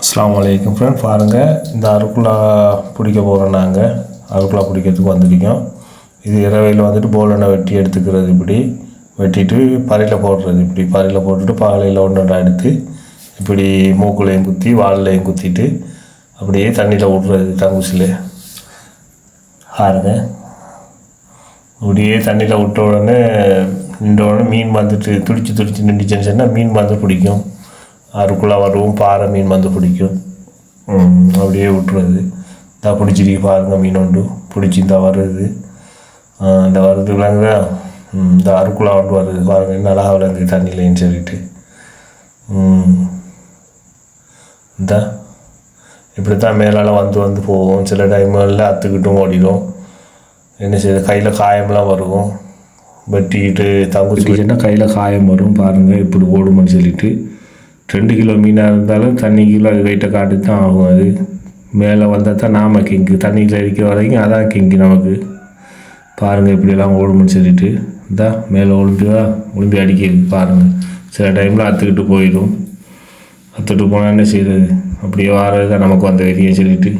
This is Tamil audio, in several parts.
அஸ்லாம் அலைக்கும் ஃப்ரெண்ட் பாருங்கள் இந்த அருக்குலா பிடிக்க போகிறோம் நாங்கள் அருக்குலா பிடிக்கிறதுக்கு வந்திருக்கோம். இது இரவையில் வந்துட்டு போலனை வெட்டி எடுத்துக்கிறது இப்படி. வெட்டிட்டு பறையில் போடுறது இப்படி. பறையில் போட்டுட்டு பாலையில் ஒன்று ஒன்றா எடுத்து இப்படி மூக்குலையும் குத்தி வால்லையும் குத்திட்டு அப்படியே தண்ணியில் விட்றது தங்குசியில். பாருங்க. அப்படியே தண்ணியில் விட்ட உடனே நின்ற உடனே மீன் வந்துட்டு துடிச்சு துடிச்சு நின்றுச்சுன்னு சொன்னால் மீன் வந்து பிடிக்கும். அதுக்குள்ளே வரவும் பாறை மீன் வந்து பிடிக்கும் அப்படியே விட்டுறது இந்த பிடிச்சிருக்கு பாருங்க மீன் உண்டு பிடிச்சி இந்த வருது இந்த வருது விளங்குதா இந்த அருக்குள்ளா வந்து வருது பாருங்க நல்லா அழகா விளங்குது தண்ணியிலேன்னு சொல்லிட்டு இந்த இப்படி தான் மேலால் வந்து வந்து போகும் சில டைம்களில் அத்துக்கிட்டும் ஓடிடும் என்ன செய்யுது கையில் காயம்லாம் வரும் வெட்டிக்கிட்டு தங்குச்சின்னா கையில் காயம் வரும் பாருங்கள் இப்படி ஓடும்னு சொல்லிட்டு ரெண்டு கிலோ மீனாக இருந்தாலும் தண்ணி கீழே அது வெயிட்டை காட்டி தான் ஆகும் அது. மேலே வந்தால் தான் நாம கிங்கு. தண்ணியில் இருக்கிற வரைக்கும் அதான் கிங்கு நமக்கு. பாருங்கள் இப்படியெல்லாம் ஓடும்னு சொல்லிட்டு. இந்தா மேலே ஒழுந்துதா ஒழும்பி அடிக்கிறது பாருங்கள் சில டைமில் அத்துக்கிட்டு போயிடும். அத்துட்டு போனால் என்ன செய்யுது அப்படியே வாரது தான் நமக்கு வந்த வெறியை சொல்லிட்டு.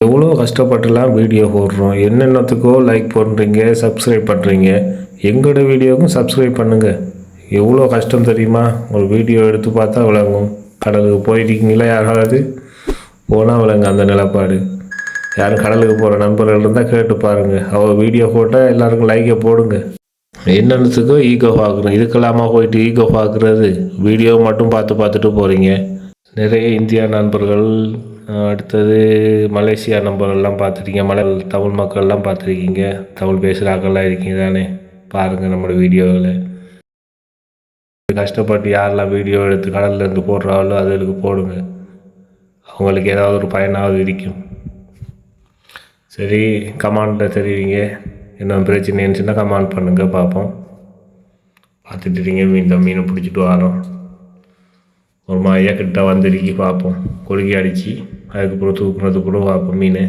எவ்வளோ கஷ்டப்பட்டுலாம் வீடியோ போடுறோம். என்னென்னத்துக்கோ லைக் பண்ணுறீங்க சப்ஸ்கிரைப் பண்ணுறீங்க எங்களோட வீடியோவுக்கும் சப்ஸ்கிரைப் பண்ணுங்கள் எவ்வளோ கஷ்டம் தெரியுமா? ஒரு வீடியோ எடுத்து பார்த்தா விளங்கும். கடலுக்கு போயிருக்கீங்களா யாராவது? போனால் விளங்கும் அந்த நிலப்பாடு. யாரும் கடலுக்கு போகிற நண்பர்கள் இருந்தால் கேட்டு பாருங்கள் அவள் வீடியோ போட்டால் எல்லாருக்கும் லைக்கை போடுங்க. என்னென்னத்துக்கோ ஈகோ பார்க்குறோம் இதுக்கெல்லாமா போயிட்டு ஈகோ பார்க்குறது வீடியோ மட்டும் பார்த்து பார்த்துட்டு போகிறீங்க நிறைய இந்தியா நண்பர்கள் அடுத்தது மலேசியா நண்பர்கள்லாம் பார்த்துருக்கீங்க. மலை தமிழ் மக்கள்லாம் பார்த்துருக்கீங்க. தமிழ் பேசுகிறாக்கெல்லாம் இருக்கீங்க தானே பாருங்கள் நம்மளோட வீடியோவில். கஷ்டப்பட்டு யாரெல்லாம் வீடியோ எடுத்து கடல்ல இருந்து போடுறாங்களோ அதுகளுக்கு போடுங்க. அவங்களுக்கு ஏதாவது ஒரு பயனாவது இருக்கும். சரி கமாண்டில் தெரிவிங்க என்ன பிரச்சனை இருந்துச்சுன்னா கமாண்ட் பண்ணுங்கள் பார்ப்போம். பார்த்துட்டு இருக்கீங்க மீன் மீனை பிடிச்சிட்டு வரோம். ஒரு மாதிரியாக கிட்ட வந்துருக்கி பார்ப்போம். கொழுகி அடித்து அதுக்கப்புறம் தூக்குனது கூட பார்ப்போம் மீன்.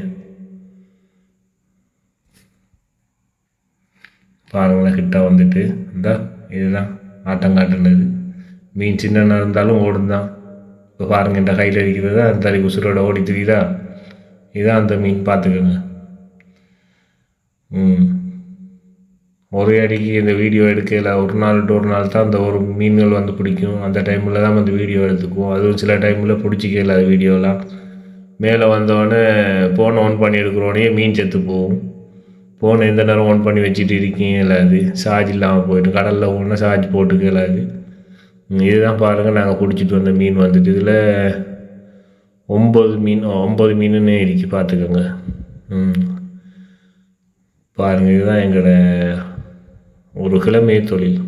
பாருங்களேன் கிட்ட வந்துட்டு. இந்த இதுதான். ஆட்டம் காட்டுனது மீன் சின்னனாக இருந்தாலும் ஓடும் தான் இப்போ பாருங்கள் இந்த கையில் இருக்கிறது அந்த தறி உசுரோட ஓடி தெரியுதா? இதுதான் அந்த மீன் பார்த்துக்கோங்க. ம். ஒரே அடிக்கு இந்த வீடியோ எடுக்கல. ஒரு நாள் விட்டு ஒரு நாள் தான் அந்த ஒரு மீன்கள் வந்து பிடிக்கும். அந்த டைமில் தான் வந்து வீடியோ எடுத்துக்குவோம். அதுவும் சில டைமில் பிடிச்சிக்கல அது வீடியோலாம். மேலே வந்தோடனே ஃபோன் ஆன் பண்ணி எடுக்கிறோடனே மீன் செத்து போகும். ஃபோனை எந்த நேரம் ஆன் பண்ணி வச்சுட்டு இருக்கீங்க இல்லாது சார்ஜ் இல்லாமல் போயிட்டு கடலில் ஒன்றும் சார்ஜ் போட்டுக்க இல்லாது இதுதான் பாருங்கள் நாங்கள் பிடிச்சிட்டு வந்த மீன் வந்துட்டு. இதில் ஒம்பது மீன் ஒம்பது மீனுன்னு இருக்கு பார்த்துக்கோங்க. ம். பாருங்கள் இதுதான் எங்களோட ஒரு கிழமை தொழில்.